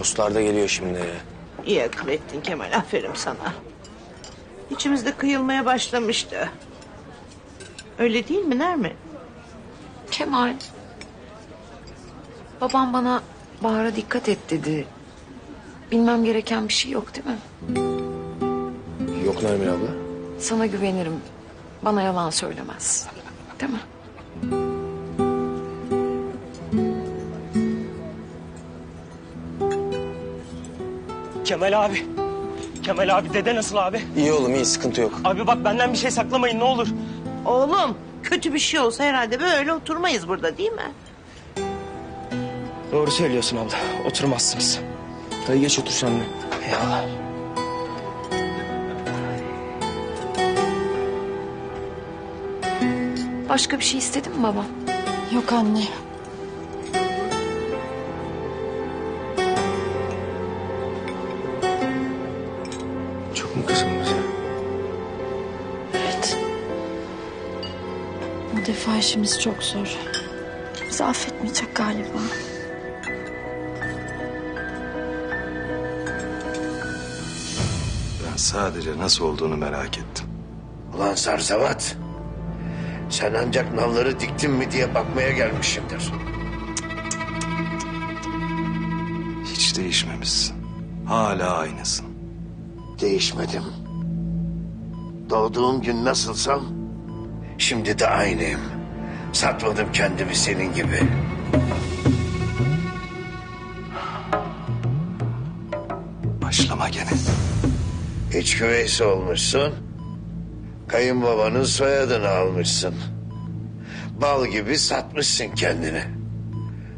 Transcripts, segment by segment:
Postlar da geliyor şimdi. İyi akıl ettin Kemal. Aferin sana. İçimizde kıyılmaya başlamıştı. Öyle değil mi Nermin? Kemal. Babam bana Bahar'a dikkat et dedi. Bilmem gereken bir şey yok değil mi? Yok Nermin abla. Sana güvenirim. Bana yalan söylemez. Değil mi? Kemal abi. Kemal abi dede nasıl abi? İyi oğlum iyi sıkıntı yok. Abi bak benden bir şey saklamayın ne olur. Oğlum kötü bir şey olsa herhalde böyle oturmayız burada değil mi? Doğru söylüyorsun abla. Oturmazsınız. Hadi geç otur sen de. Eyvallah. Başka bir şey istedin mi babam? Yok anne. Kızgın bize? Evet. Bu defa işimiz çok zor. Bizi affetmeyecek galiba. Ben sadece nasıl olduğunu merak ettim. Ulan Sarzavat. Sen ancak nalları diktin mi diye bakmaya gelmişimdir. Hiç değişmemişsin. Hala aynısın. Değişmedim. Doğduğum gün nasılsam şimdi de aynıyım. Satmadım kendimi senin gibi. Başlama gene. İç güveysi olmuşsun. Kayınbabanın soyadını almışsın. Bal gibi satmışsın kendini.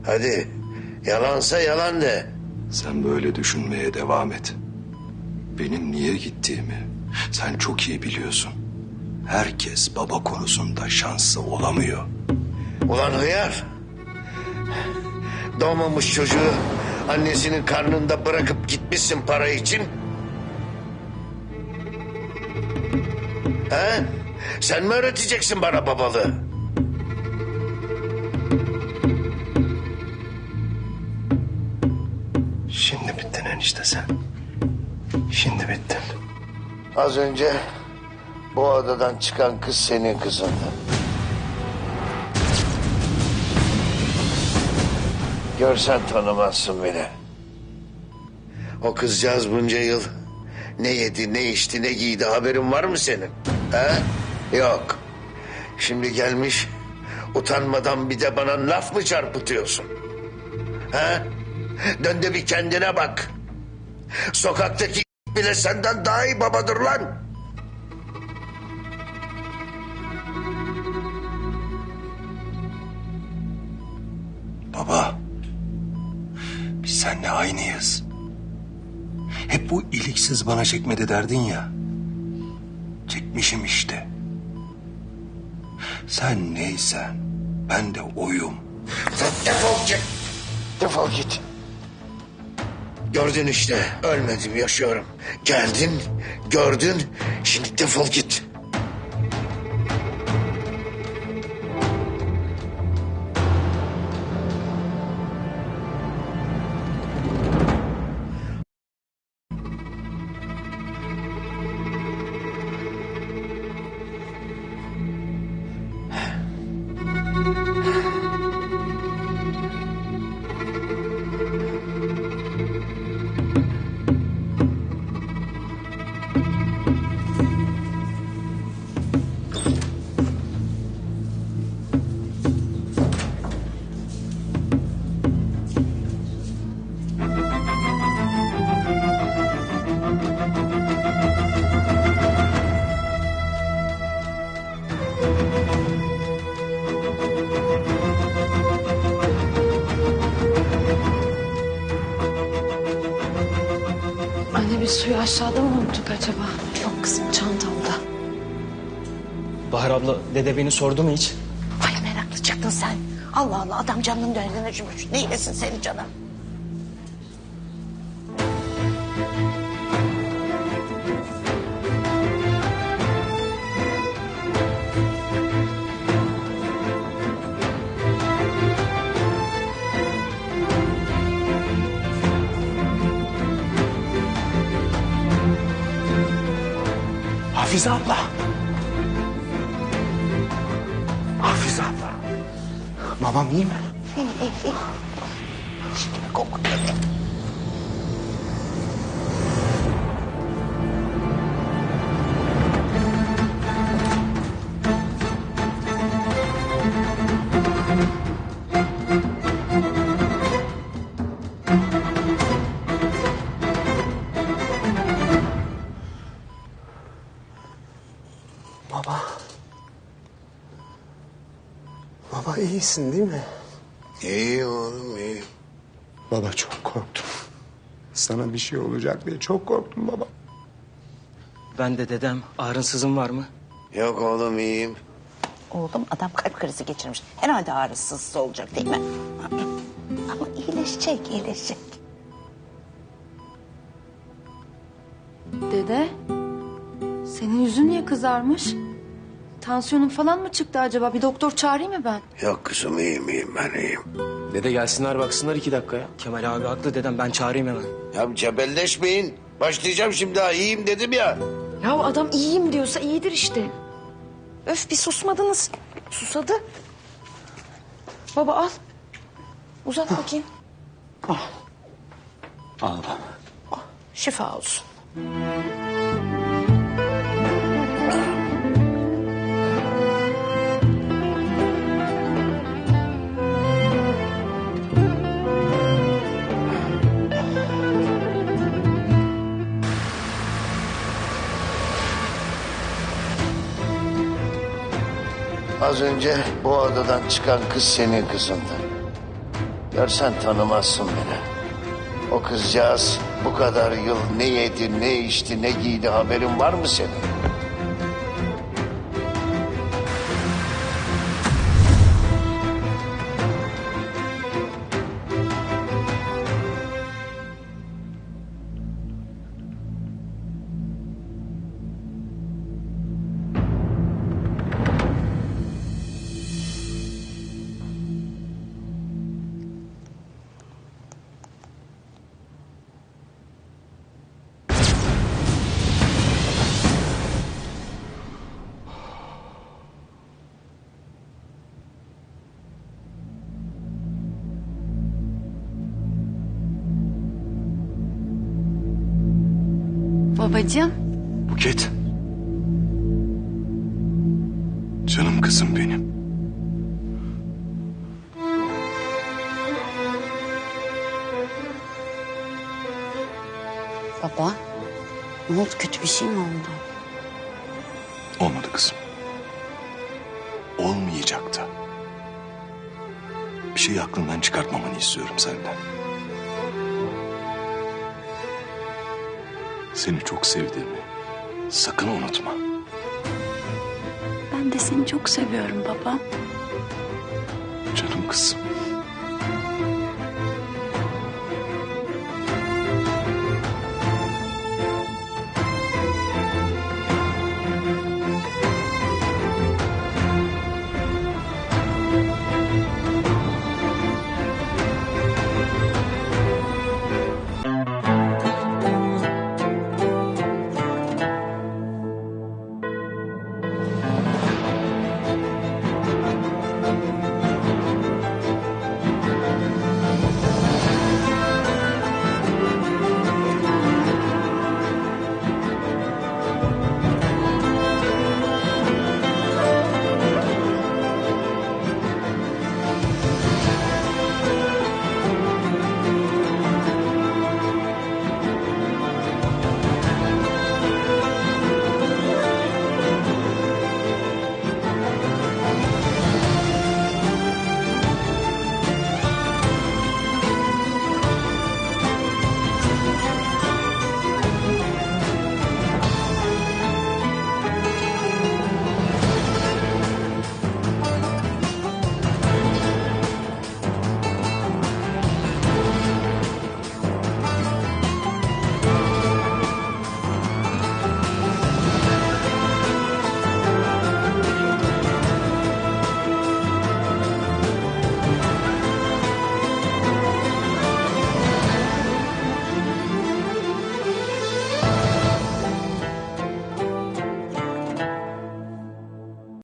Hadi yalansa yalan de. Sen böyle düşünmeye devam et. Benim niye gittiğimi sen çok iyi biliyorsun. Herkes baba konusunda şanslı olamıyor. Ulan hıyar. Doğmamış çocuğu annesinin karnında bırakıp gitmişsin para için. He? Sen mi öğreteceksin bana babalığı? Şimdi bittin enişte sen. Şimdi bittin. Az önce bu odadan çıkan kız senin kızındı. Görsen tanımazsın beni. O kızcağız bunca yıl ne yedi, ne içti, ne giydi haberin var mı senin? He? Yok. Şimdi gelmiş utanmadan bir de bana laf mı çarpıtıyorsun? He? Dön de bir kendine bak. Sokaktaki bile senden daha iyi babadır lan. Baba. Biz seninle aynıyız. Hep bu iliksiz bana çekmedi derdin ya. Çekmişim işte. Sen neysen ben de oyum. Defol git. Defol git. Gördün işte ölmedim yaşıyorum. Geldin gördün şimdi defol git. Suyu aşağıda mı unuttuk acaba? Yok kızım çantamda. Bahar abla dede beni sordu mu hiç? Ay meraklı çıktın sen. Allah Allah adam canının döndüğüne acımış. Ne yesin senin canım? Hafize abla. Hafize abla. Babam iyi mi? Baba. İyisin değil mi? İyi oğlum iyi. Baba çok korktum. Sana bir şey olacak diye çok korktum baba. Ben de dedem ağrınsızım var mı? Yok oğlum iyiyim. Oğlum adam kalp krizi geçirmiş. Herhalde ağrısız olacak değil mi? Ama iyileşecek, iyileşecek. Dede, senin yüzün niye kızarmış? Tansiyonun falan mı çıktı acaba? Bir doktor çağırayım mı ben? Yok kızım iyiyim iyiyim ben iyiyim. Dede gelsinler baksınlar iki dakika ya. Kemal abi haklı dedem ben çağırayım hemen. Ya cebelleşmeyin. Başlayacağım şimdi ha iyiyim dedim ya. Ya adam iyiyim diyorsa iyidir işte. Öf bir susmadınız. Susadı. Baba al. Uzat bakayım. Şifa olsun. Az önce bu odadan çıkan kız senin kızındı. Görsen tanımazsın beni. O kızcağız bu kadar yıl ne yedi, ne içti, ne giydi haberin var mı senin? Babacığım. Buket. Canım kızım benim. Baba, ne oldu? Kötü bir şey mi oldu? Olmadı kızım. Olmayacaktı. Bir şeyi aklından çıkartmamanı istiyorum senden. Seni çok sevdiğimi sakın unutma. Ben de seni çok seviyorum baba. Canım kızım.